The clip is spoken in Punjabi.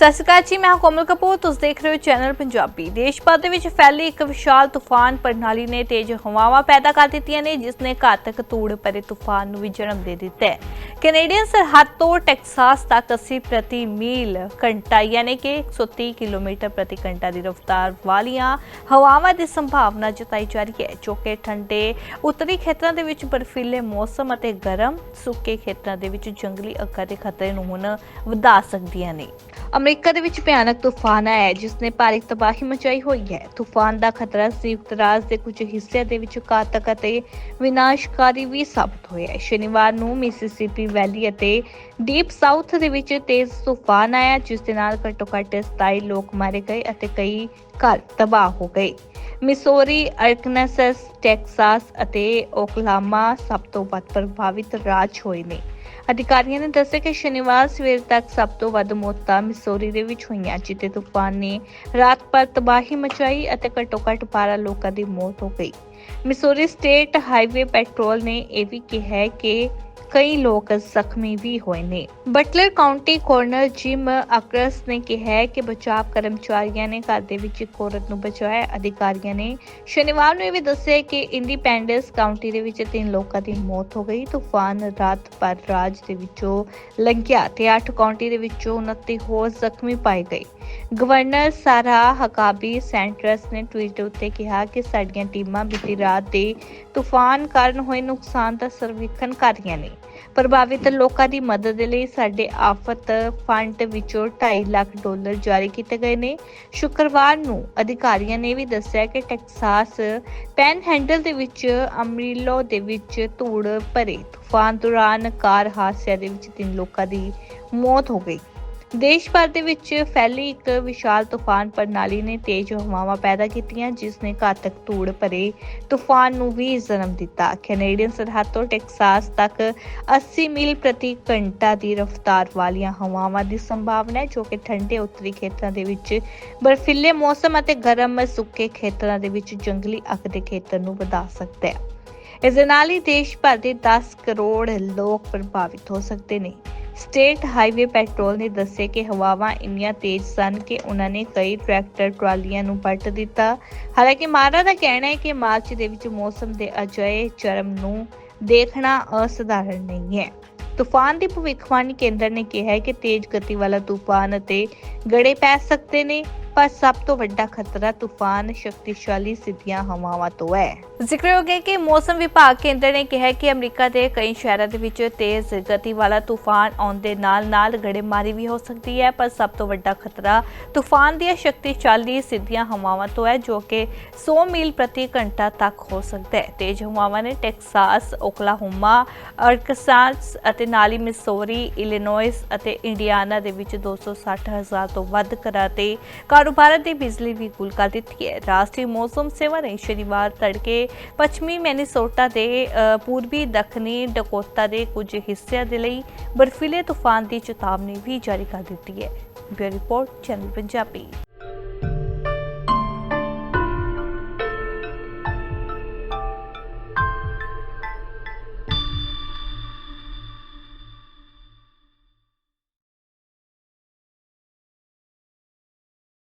ਸਤਿ ਸ਼੍ਰੀ ਅਕਾਲ ਜੀ, ਮੈਂ ਕੋਮਲ ਕਪੂਰ। ਤੁਸੀਂ ਦੇਖ ਰਹੇ ਹੋ ਚੈਨਲ ਪੰਜਾਬੀ। ਦੇਸ਼ ਭਰ ਦੇ ਵਿੱਚ ਫੈਲੀ ਇੱਕ ਵਿਸ਼ਾਲ ਤੂਫਾਨ ਪ੍ਰਣਾਲੀ ਨੇ ਤੇਜ਼ ਹਵਾਵਾਂ ਪੈਦਾ ਕਰ ਦਿੱਤੀਆਂ ਨੇ, ਜਿਸ ਨੇ ਘਾਤਕ ਧੂੜ ਭਰੇ ਤੂਫਾਨ ਨੂੰ ਵੀ ਜਨਮ ਦੇ ਦਿੱਤਾ ਹੈ। ਕੈਨੇਡੀਅਨ ਸਰਹੱਦ ਤੋਂ ਟੈਕਸਾਸ ਤੱਕ 80 ਪ੍ਰਤੀ ਮੀਲ ਘੰਟਾ, ਯਾਨੀ ਕਿ 130 ਕਿਲੋਮੀਟਰ ਪ੍ਰਤੀ ਘੰਟਾ ਦੀ ਰਫ਼ਤਾਰ ਵਾਲੀਆਂ ਹਵਾਵਾਂ ਦੀ ਸੰਭਾਵਨਾ ਜਤਾਈ ਜਾ ਰਹੀ ਹੈ, ਜੋ ਕਿ ਠੰਡੇ ਉੱਤਰੀ ਖੇਤਰਾਂ ਦੇ ਵਿੱਚ ਬਰਫੀਲੇ ਮੌਸਮ ਅਤੇ ਗਰਮ ਸੁੱਕੇ ਖੇਤਰਾਂ ਦੇ ਵਿੱਚ ਜੰਗਲੀ ਅੱਗਾਂ ਦੇ ਖਤਰੇ ਨੂੰ ਹੁਣ ਵਧਾ ਸਕਦੀਆਂ ਨੇ। ਅਮਰੀਕਾ ਦੇ ਵਿੱਚ ਭਿਆਨਕ ਤੂਫਾਨ ਆਇਆ ਹੈ, ਜਿਸ ਨੇ ਭਾਰੀ ਤਬਾਹੀ ਮਚਾਈ ਹੋਈ ਹੈ। ਤੂਫਾਨ ਦਾ ਖਤਰਾ ਸੰਯੁਕਤ ਰਾਜ ਦੇ ਕੁਝ ਹਿੱਸਿਆਂ ਦੇ ਵਿੱਚ ਘਾਤਕ ਅਤੇ ਵਿਨਾਸ਼ਕਾਰੀ ਵੀ ਸਾਬਤ ਹੋਇਆ ਹੈ। ਸ਼ਨੀਵਾਰ ਨੂੰ ਮਿਸਿਸਿਪੀ ਵੈਲੀ ਅਤੇ ਡੀਪ ਸਾਊਥ ਦੇ ਵਿੱਚ ਤੇਜ਼ ਤੂਫਾਨ ਆਇਆ ਜਿਸ ਦੇ ਨਾਲ ਘੱਟੋ-ਘੱਟ 27 ਲੋਕ ਮਾਰੇ ਗਏ ਅਤੇ ਕਈ ਘਰ ਤਬਾਹ ਹੋ ਗਏ। ਮਿਸੋਰੀ ਅਰਕਨਸਸ ਟੈਕਸਾਸ ਅਤੇ ਓਕਲਾਮਾ ਸਭ ਤੋਂ ਵੱਧ ਪ੍ਰਭਾਵਿਤ ਰਾਜ ਹੋਏ ਨੇ। ਅਧਿਕਾਰੀਆਂ ਨੇ ਦੱਸਿਆ ਕਿ ਸ਼ਨੀਵਾਰ ਸਵੇਰ ਤੱਕ ਸਭ ਤੋਂ ਵੱਧ ਮੌਤਾਂ ਮਿਸੋਰੀ ਦੇ ਵਿੱਚ ਹੋਈਆਂ, ਜਿੱਥੇ ਤੂਫਾਨ ਨੇ ਰਾਤ ਭਰ ਤਬਾਹੀ ਮਚਾਈ ਅਤੇ ਘੱਟੋ-ਘੱਟ 12 ਲੋਕਾਂ ਦੀ ਮੌਤ ਹੋ ਗਈ। ਮਿਸੋਰੀ ਸਟੇਟ ਹਾਈਵੇ ਪੈਟਰੋਲ ਨੇ ਇਹ ਵੀ ਕਿਹਾ ਹੈ ਕਿ ਕਈ ਲੋਕ ਜ਼ਖਮੀ ਵੀ ਹੋਏ ਨੇ। Butler County coroner Jim Akers ਨੇ ਕਿਹਾ ਕਿ ਬਚਾਅ ਕਰਮਚਾਰੀਆਂ ਨੇ ਘਰ ਦੇ ਵਿੱਚ ਇੱਕ ਔਰਤ ਨੂੰ ਬਚਾਇਆ। ਅਧਿਕਾਰੀਆਂ ਨੇ ਸ਼ਨੀਵਾਰ ਨੂੰ ਇਹ ਵੀ ਦੱਸਿਆ ਕਿ ਇੰਡੀਪੈਂਡੈਂਸ ਕਾਉਂਟੀ ਦੇ ਵਿੱਚ ਤਿੰਨ ਲੋਕਾਂ ਦੀ ਮੌਤ ਹੋ ਗਈ। ਤੂਫਾਨ ਰਾਤ ਭਰ ਰਾਜ ਦੇ ਵਿੱਚੋਂ ਲੰਘਿਆ ਤੇ 8 ਕਾਉਂਟੀ ਦੇ ਵਿੱਚੋਂ 29 ਹੋਰ ਜ਼ਖਮੀ ਪਾਏ ਗਏ। ਗਵਰਨਰ ਸਾਰਾ ਹਕਾਬੀ ਸੈਂਟਰਸ ਨੇ ਟਵੀਟ ਉੱਤੇ ਕਿਹਾ ਕਿ ਸਾਡੀਆਂ ਟੀਮਾਂ ਬੀਤੀ ਰਾਤ ਦੇ ਤੂਫਾਨ ਕਾਰਨ ਹੋਏ ਨੁਕਸਾਨ ਦਾ ਸਰਵੇਖਣ ਕਰ ਰਹੀਆਂ ਨੇ। ਪ੍ਰਭਾਵਿਤ ਲੋਕਾਂ ਦੀ ਮਦਦ ਦੇ ਲਈ ਸਾਡੇ ਆਫਤ ਫੰਡ ਵਿੱਚੋਂ 2.5 ਲੱਖ ਡਾਲਰ ਜਾਰੀ ਕੀਤੇ ਗਏ ਨੇ। ਸ਼ੁੱਕਰਵਾਰ ਨੂੰ ਅਧਿਕਾਰੀਆਂ ਨੇ ਵੀ ਦੱਸਿਆ ਕਿ ਟੈਕਸਾਸ ਪੈਨ ਹੈਂਡਲ ਦੇ ਵਿੱਚ ਅਮਰੀਲੋ ਦੇ ਵਿੱਚ ਧੂੜ ਭਰੇ ਤੂਫਾਨ ਦੌਰਾਨ ਕਾਰ ਹਾਦਸਿਆਂ ਦੇ ਵਿੱਚ ਤਿੰਨ ਲੋਕਾਂ ਦੀ ਮੌਤ ਹੋ ਗਈ। ਦੇਸ਼ ਭਰ ਦੇ ਵਿੱਚ ਫੈਲੀ ਇੱਕ ਵਿਸ਼ਾਲ ਤੂਫਾਨ ਪ੍ਰਣਾਲੀ ਨੇ ਤੇਜ਼ ਹਵਾਵਾਂ ਪੈਦਾ ਕੀਤੀਆਂ, ਜਿਸ ਨੇ ਘਾਤਕ ਧੂੜ ਭਰੇ ਤੂਫਾਨ ਨੂੰ ਵੀ ਜਨਮ ਦਿੱਤਾ। ਕੈਨੇਡੀਅਨ ਸਰਹੱਦ ਤੋਂ ਟੈਕਸਾਸ ਤੱਕ 80 ਮੀਲ ਪ੍ਰਤੀ ਘੰਟਾ ਦੀ ਰਫ਼ਤਾਰ ਵਾਲੀਆਂ ਹਵਾਵਾਂ ਦੀ ਸੰਭਾਵਨਾ ਹੈ, ਜੋ ਕਿ ਠੰਡੇ ਉੱਤਰੀ ਖੇਤਰਾਂ ਦੇ ਵਿੱਚ, ਬਰਫੀਲੇ ਮੌਸਮ ਅਤੇ ਗਰਮ ਸੁੱਕੇ ਖੇਤਰਾਂ ਦੇ ਵਿੱਚ ਜੰਗਲੀ ਅੱਗ ਦੇ ਖੇਤਰ ਨੂੰ ਵਧਾ ਸਕਦਾ ਹੈ। ਇਸ ਦੇ ਨਾਲ ਹੀ ਦੇਸ਼ ਭਰ ਦੇ 10 ਕਰੋੜ ਲੋਕ ਪ੍ਰਭਾਵਿਤ ਹੋ ਸਕਦੇ ਨੇ। ਸਟੇਟ ਹਾਈਵੇ ਪੈਟਰੋਲ ਨੇ ਦੱਸਿਆ ਕਿ ਹਵਾਵਾਂ ਇੰਨੀਆਂ ਤੇਜ਼ ਸਨ ਕਿ ਉਹਨਾਂ ਨੇ ਕਈ ਟਰੈਕਟਰ ਟਰਾਲੀਆਂ ਨੂੰ ਪਲਟ ਦਿੱਤਾ। ਹਾਲਾਂਕਿ ਮਾਰਾ ਦਾ ਕਹਿਣਾ ਹੈ ਕਿ ਮਾਰਚ ਦੇ ਵਿੱਚ ਮੌਸਮ ਦੇ ਅਜਿਹੇ ਚਰਮ ਨੂੰ ਦੇਖਣਾ ਅਸਧਾਰਨ ਨਹੀਂ ਹੈ। ਤੂਫਾਨ ਦੀ ਭਵਿੱਖਬਾਣੀ ਕੇਂਦਰ ਨੇ ਕਿਹਾ ਹੈ ਕਿ ਤੇਜ਼ ਗਤੀ ਵਾਲਾ ਤੂਫਾਨ ਅਤੇ ਗੜੇ ਪੈ ਸਕਦੇ ਨੇ। ਪਰ ਸਭ ਤੋਂ ਵੱਡਾ ਖਤਰਾ ਤੂਫਾਨ ਸ਼ਕਤੀਸ਼ਾਲੀ ਸਿੱਧੀਆਂ ਹਵਾਵਾਂ ਤੋਂ ਹੈ। ਜ਼ਿਕਰਯੋਗ ਹੈ ਕਿ ਮੌਸਮ ਵਿਭਾਗ ਕੇਂਦਰ ਨੇ ਕਿਹਾ ਕਿ ਅਮਰੀਕਾ ਦੇ ਕਈ ਸ਼ਹਿਰਾਂ ਦੇ ਵਿੱਚ ਤੇਜ਼ ਗਤੀ ਵਾਲਾ ਤੂਫਾਨ ਆਉਣ ਦੇ ਨਾਲ-ਨਾਲ ਗੜੇਮਾਰੀ ਵੀ ਹੋ ਸਕਦੀ ਹੈ, ਪਰ ਸਭ ਤੋਂ ਵੱਡਾ ਖਤਰਾ ਤੂਫਾਨ ਦੀਆਂ ਸ਼ਕਤੀਸ਼ਾਲੀ ਸਿੱਧੀਆਂ ਹਵਾਵਾਂ ਤੋਂ ਹੈ, ਜੋ ਕਿ 100 ਮੀਲ ਪ੍ਰਤੀ ਘੰਟਾ ਤੱਕ ਹੋ ਸਕਦਾ ਹੈ। ਤੇਜ਼ ਹਵਾਵਾਂ ਨੇ ਟੈਕਸਾਸ, ਓਕਲਾਹੋਮਾ, ਅਰਕਸਾਸ ਅਤੇ ਨਾਲੀ ਮਿਸੋਰੀ, ਇਲੀਨੋਇਸ ਅਤੇ ਇੰਡੀਆਨਾ ਦੇ ਵਿੱਚ 260 ਹਜ਼ਾਰ ਤੋਂ ਵੱਧ ਘਰਾਂ ਤੇ ਕਾਰੋਬਾਰਾਂ ਦੀ ਬਿਜਲੀ ਵੀ ਗੁਲ ਕਰ ਦਿੱਤੀ ਹੈ। ਰਾਸ਼ਟਰੀ ਮੌਸਮ ਸੇਵਾ ਨੇ ਸ਼ਨੀਵਾਰ ਤੜਕੇ ਪੱਛਮੀ ਮੈਨੀਸੋਟਾ ਦੇ ਪੂਰਬੀ ਦੱਖਣੀ ਡਕੋਟਾ ਦੇ ਕੁਝ ਹਿੱਸਿਆਂ ਦੇ ਲਈ ਬਰਫੀਲੇ ਤੂਫਾਨ ਦੀ ਚੇਤਾਵਨੀ ਵੀ ਜਾਰੀ ਕਰ ਦਿੱਤੀ ਹੈ। Bureau report, channel Punjabi.